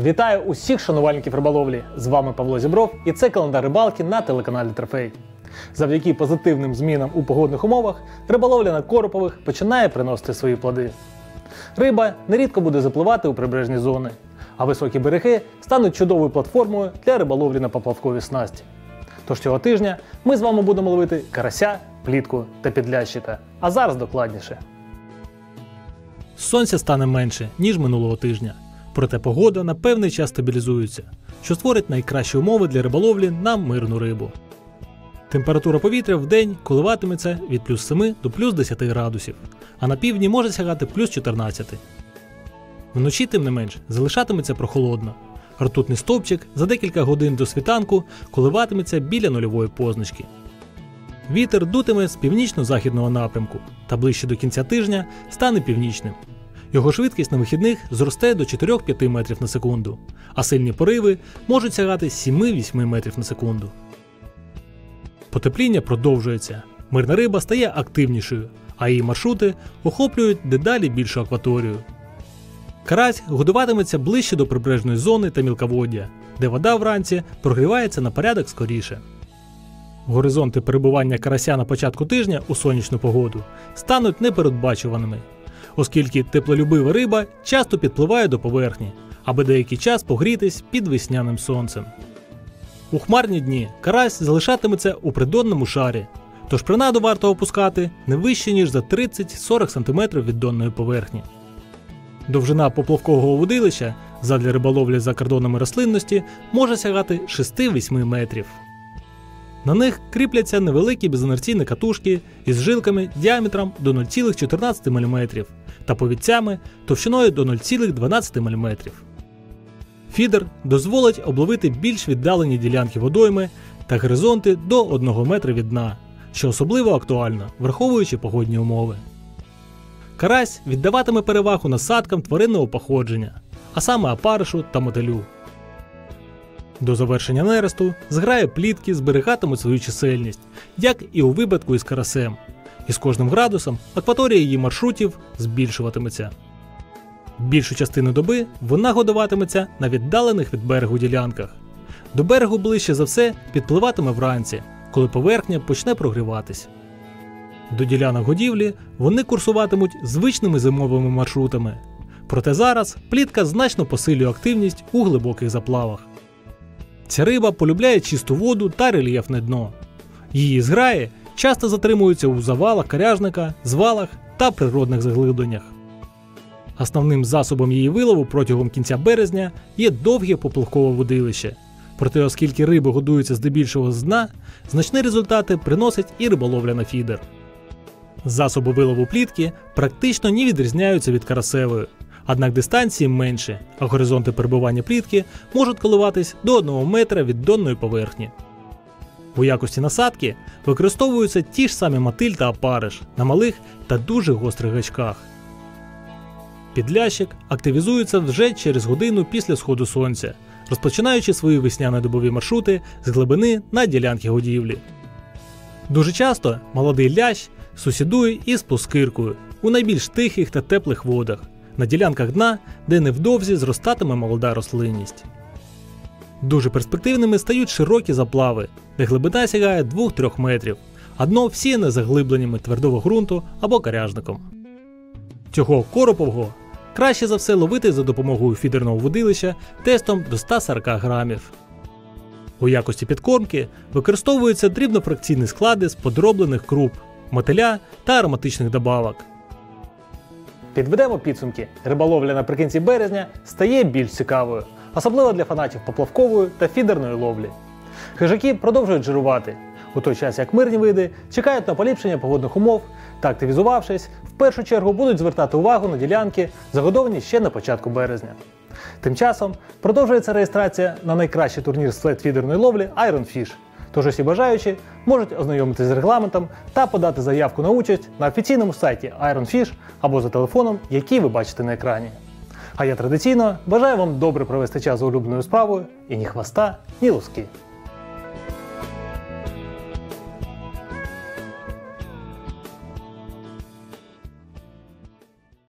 Вітаю усіх шанувальників риболовлі! З вами Павло Зібров і це календар рибалки на телеканалі Трофей. Завдяки позитивним змінам у погодних умовах риболовля на Коропових починає приносити свої плоди. Риба нерідко буде запливати у прибережні зони, а високі береги стануть чудовою платформою для риболовлі на поплавкові снасті. Тож цього тижня ми з вами будемо ловити карася, плітку та підлящика. А зараз докладніше. Сонця стане менше, ніж минулого тижня. Проте погода на певний час стабілізується, що створить найкращі умови для риболовлі на мирну рибу. Температура повітря в день коливатиметься від плюс 7 до плюс 10 градусів, а на півдні може сягати плюс 14. Вночі, тим не менш, залишатиметься прохолодно. Ртутний стовпчик за декілька годин до світанку коливатиметься біля нульової позначки. Вітер дутиме з північно-західного напрямку та ближче до кінця тижня стане північним. Його швидкість на вихідних зросте до 4-5 метрів на секунду, а сильні пориви можуть сягати 7-8 метрів на секунду. Потепління продовжується. Мирна риба стає активнішою, а її маршрути охоплюють дедалі більшу акваторію. Карась годуватиметься ближче до прибережної зони та мілководдя, де вода вранці прогрівається на порядок скоріше. Горизонти перебування карася на початку тижня у сонячну погоду стануть непередбачуваними, оскільки теплолюбива риба часто підпливає до поверхні, аби деякий час погрітись під весняним сонцем. У хмарні дні карась залишатиметься у придонному шарі, тож принаду варто опускати не вище, ніж за 30-40 см від донної поверхні. Довжина поплавкового водилища задля риболовлі за кордонами рослинності може сягати 6-8 метрів. На них кріпляться невеликі безінерційні катушки із жилками діаметром до 0,14 мм та повідцями товщиною до 0,12 мм. Фідер дозволить обловити більш віддалені ділянки водойми та горизонти до 1 метра від дна, що особливо актуально, враховуючи погодні умови. Карась віддаватиме перевагу насадкам тваринного походження, а саме опаришу та мотилю. До завершення нересту зграє плітки зберігатимуть свою чисельність, як і у випадку із карасем, і з кожним градусом акваторія її маршрутів збільшуватиметься. Більшу частину доби вона годуватиметься на віддалених від берегу ділянках. До берегу ближче за все підпливатиме вранці, коли поверхня почне прогріватись. До ділянок годівлі вони курсуватимуть звичними зимовими маршрутами. Проте зараз плітка значно посилює активність у глибоких заплавах. Ця риба полюбляє чисту воду та рельєфне дно. Її зграї часто затримуються у завалах каряжника, звалах та природних заглибленнях. Основним засобом її вилову протягом кінця березня є довге поплавкове водилище. Проте, оскільки риби годуються здебільшого з дна, значні результати приносить і риболовля на фідер. Засоби вилову плітки практично не відрізняються від карасевої, однак дистанції менше, а горизонти перебування плітки можуть коливатись до 1 метра від донної поверхні. У якості насадки використовуються ті ж самі мотиль та опариш на малих та дуже гострих гачках. Підлящик активізується вже через годину після сходу сонця, розпочинаючи свої весняно-добові маршрути з глибини на ділянки годівлі. Дуже часто молодий лящ сусідує із плоскиркою у найбільш тихих та теплих водах, на ділянках дна, де невдовзі зростатиме молода рослинність. Дуже перспективними стають широкі заплави, де глибина сягає 2-3 метрів, а дно всіяне заглибленнями твердого ґрунту або каряжником. Цього коропового краще за все ловити за допомогою фідерного водилища тестом до 140 грамів. У якості підкормки використовуються дрібнофракційні склади з подроблених круп, мотиля та ароматичних добавок. Підведемо підсумки. Риболовля наприкінці березня стає більш цікавою, особливо для фанатів поплавкової та фідерної ловлі. Хижаки продовжують жирувати, у той час як мирні види чекають на поліпшення погодних умов та, активізувавшись, в першу чергу будуть звертати увагу на ділянки, загодовані ще на початку березня. Тим часом продовжується реєстрація на найкращий турнір з флет-фідерної ловлі Iron Fish. Тож усі бажаючі можуть ознайомитися з регламентом та подати заявку на участь на офіційному сайті IronFish або за телефоном, який ви бачите на екрані. А я традиційно бажаю вам добре провести час з улюбленою справою і ні хвоста, ні луски.